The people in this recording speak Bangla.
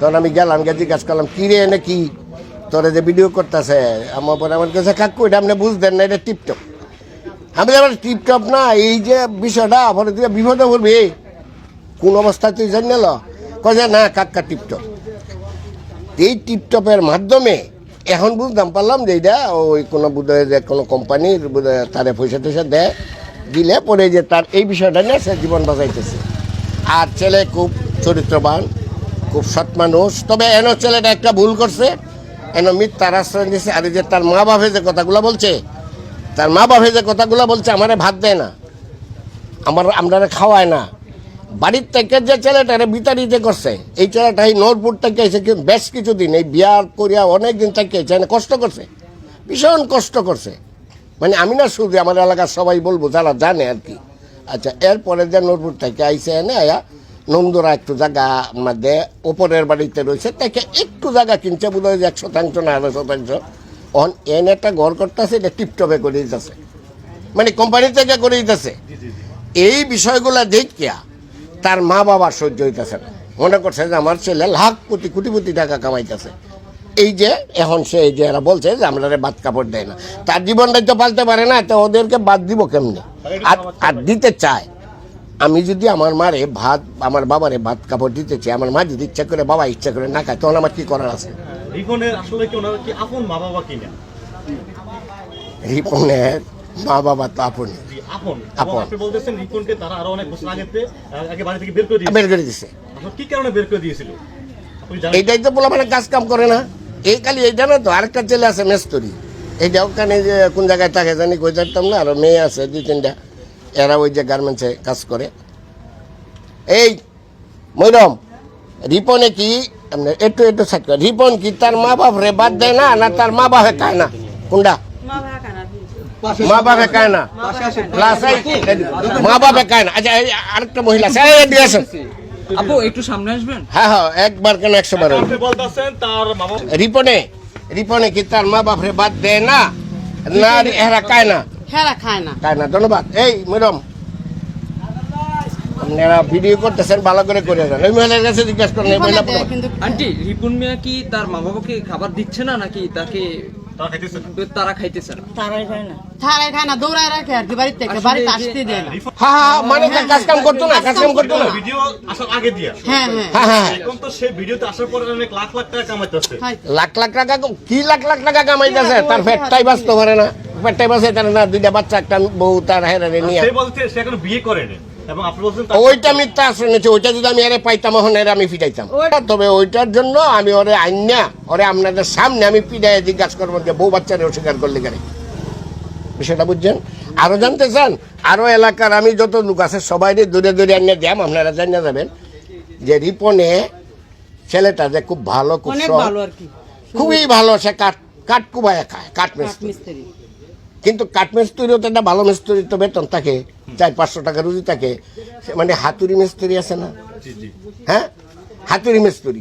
তখন আমি গেলাম, গিয়ে জিজ্ঞাসা করলাম, কি রে, এনে কি? তোরা যে ভিডিও করতেছে, আমার পরে আমার কাছে কাকু এটা আপনি বুঝতেন না, এটা টিপটপ। আমি আমার টিপটপ না, এই যে বিষয়টা পরে তুই বিপদে পড়বি। কোন অবস্থায় তুই জানি না কয়ে না কাক্কা টিপটপ। এই টিপটপের মাধ্যমে এখন বুঝতাম পারলাম যে এটা ওই কোনো বোধহয় যে কোনো কোম্পানির বোধহয় তারে পয়সা টয়সা দেয়, দিলে পরে যে তার এই বিষয়টা নিয়ে সে জীবন বাঁচাইতেছে। আর ছেলে খুব চরিত্রবান খুব সৎ মানুষ। তবে এন ছেলেটা একটা ভুল করছে। এন মিথ্যার আশ্রয় দিয়েছে আর যে তার মা বাপে যে কথাগুলো বলছে, তার মা বাপে যে কথাগুলো বলছে, আমারে ভাত দেয় না। আমার আমরা খাওয়ায় না। বাড়ির থেকে যে ছেলেটা ছেলেটারে বিতাড়িতে করছে, এই ছেলেটা এই নোরপুর থেকে এসে বেশ কিছুদিন এই বিয়ার করিয়া অনেক দিন থেকে এখানে কষ্ট করছে। ভীষণ কষ্ট করছে। মানে আমি না শুধু আমার এলাকার সবাই বলব, যারা জানে আর কি। আচ্ছা এরপরে যে নোরপুর থেকে আইসে এনে আয়া নন্দুরা একটু জায়গা মধ্যে ওপরের বাড়িতে রয়েছে তাকে একটু জায়গা কিনছে বোধ হয় এক শতাংশ না আড়াই শতাংশ। অন এন একটা ঘর করতেছে এটা টিপটপে করে দিতেছে মানে কোম্পানি থেকে করে দিতেছে এই বিষয়গুলো দেখিয়া তার মা বাবা সহ্য হইতেছে না। মনে করছে যে আমার ছেলে লাখ কোটি কোটি কোটি টাকা কামাইতেছে। এই যে এখন সে এই যে এরা বলছে যে আমরা বাদ কাপড় দেয় না। তার জীবনটাই তো পালতে পারে না তো ওদেরকে বাদ দিব কেমনি? আর দিতে চায়। আমি যদি আমার মারে ভাত আমার বাবারে ভাত কাপড় দিতে চাই আমার মা যদি ইচ্ছা করে বাবা ইচ্ছা করে না খায় তখন আমার কি করার আছে? রিপনের আসলে কি ওনার কি আপন মা বাবা কিনা? রিপনের মা বাবা তো আপনি। আপন। আপন। আপনি বলতেছেন রিপনকে তারা আরও অনেক বছর আগে আগে বাড়ি থেকে বের করে বের কি কারণে বের করে দিয়েছিল? এইটাই তো বলা মানে কাজ কাম করে না। এই খালি এইটা না তো আরেকটা ছেলে আছে মেস্তরি। এইটা ওখানে যে কোন জায়গায় থাকে জানি কই জানতাম না আরও মেয়ে আছে দুই তিনটা। এরা ওই যে গার্মেন্টসে কাজ করে। এই মৈরম রিপনে কি একটু একটু সাইড করে। রিপন কি তার মা বাপ রে বাদ দেয় না না তার মা বাপে খায় না? কোনটা? মা বাপে খায় না। মা বাপে খায় না? আচ্ছা আরেকটা মহিলা আপু একটু সামনে আসবেন? হ্যাঁ হ্যাঁ একবার কেন একশো বার হইল। আপনি বলতেছেন তার মা রিপনে রিপনে কি তার মা বাপরে বাদ দেয় না? না এরা কায় না। হেরা খায় না। কায় না ধন্যবাদ। এই ম্যাডাম আপনারা ভিডিও করতেছেন ভালো করে করে যান ওই মহিলার কাছে জিজ্ঞাসা করেন এই মহিলা আন্টি রিপুন মিয়া কি তার মা বাবাকে খাবার দিচ্ছে না নাকি তাকে তারা খাইতেছে না। তারা খাইতেছে না? থারাই খায় না। দৌড়ায় রাখে আর কি বাড়ির থেকে। বাড়িতে আসতে দেয় না। হ্যাঁ হ্যাঁ মানে কাজ কাম করতো না কাজ কাম করতো না। ভিডিও আসার আগে দিয়া। হ্যাঁ হ্যাঁ। হ্যাঁ হ্যাঁ এখন তো সেই ভিডিওতে আসার পরে অনেক লাখ লাখ টাকা কামাইতেছে। লাখ লাখ টাকা কি লাখ লাখ টাকা কামাইতেছে? তার পেটটাই বাঁচতে পারে না। পেটটাই বাঁচে তার না দুইটা বাচ্চা একটা বউ তার হেরে নিয়ে সে বলছে সে এখন বিয়ে করেনি এবং আপনি বলছেন ওইটা মিথ্যা আশ্রয় নিচ্ছে ওইটা যদি আমি আরে পাইতাম এখন এর আমি পিটাইতাম তবে ওইটার জন্য আমি ওরে আইনা ওরে আপনাদের সামনে আমি পিটাই জিজ্ঞাসা করব যে বউ বাচ্চারে অস্বীকার করলে কেন? বিষয়টা বুঝছেন? আরও জানতে চান? আরও এলাকার আমি যত লোক আছে সবাই দূরে দূরে আনিয়ে দিয়াম আপনারা জানিয়ে যাবেন যে রিপনে ছেলেটা যে খুব ভালো খুব ভালো খুবই ভালো সে কাঠ কাঠ কুবাইয়া খায় কাঠ মিস্ত্রি কিন্তু কাঠ কাঠমিস্ত্রিও তো একটা ভালো মিস্ত্রি তো বেতন থাকে চার পাঁচশো টাকা রুজি থাকে। সে মানে হাতুড়ি মিস্ত্রি আছে না? হ্যাঁ? হাতুড়ি মিস্ত্রি।